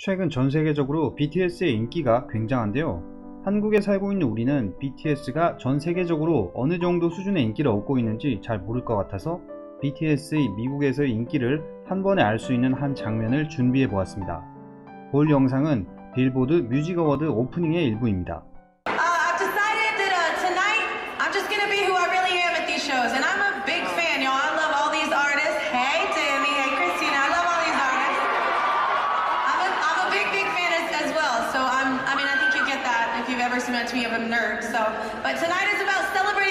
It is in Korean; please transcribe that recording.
최근 전 세계적으로 BTS의 인기가 굉장한데요. 한국에 살고 있는 우리는 BTS가 전 세계적으로 어느 정도 수준의 인기를 얻고 있는지 잘 모를 것 같아서 BTS의 미국에서의 인기를 한 번에 알 수 있는 한 장면을 준비해 보았습니다. 볼 영상은 빌보드 뮤직 어워드 오프닝의 일부입니다. You've ever met me of a nerd. So, but tonight is about celebrating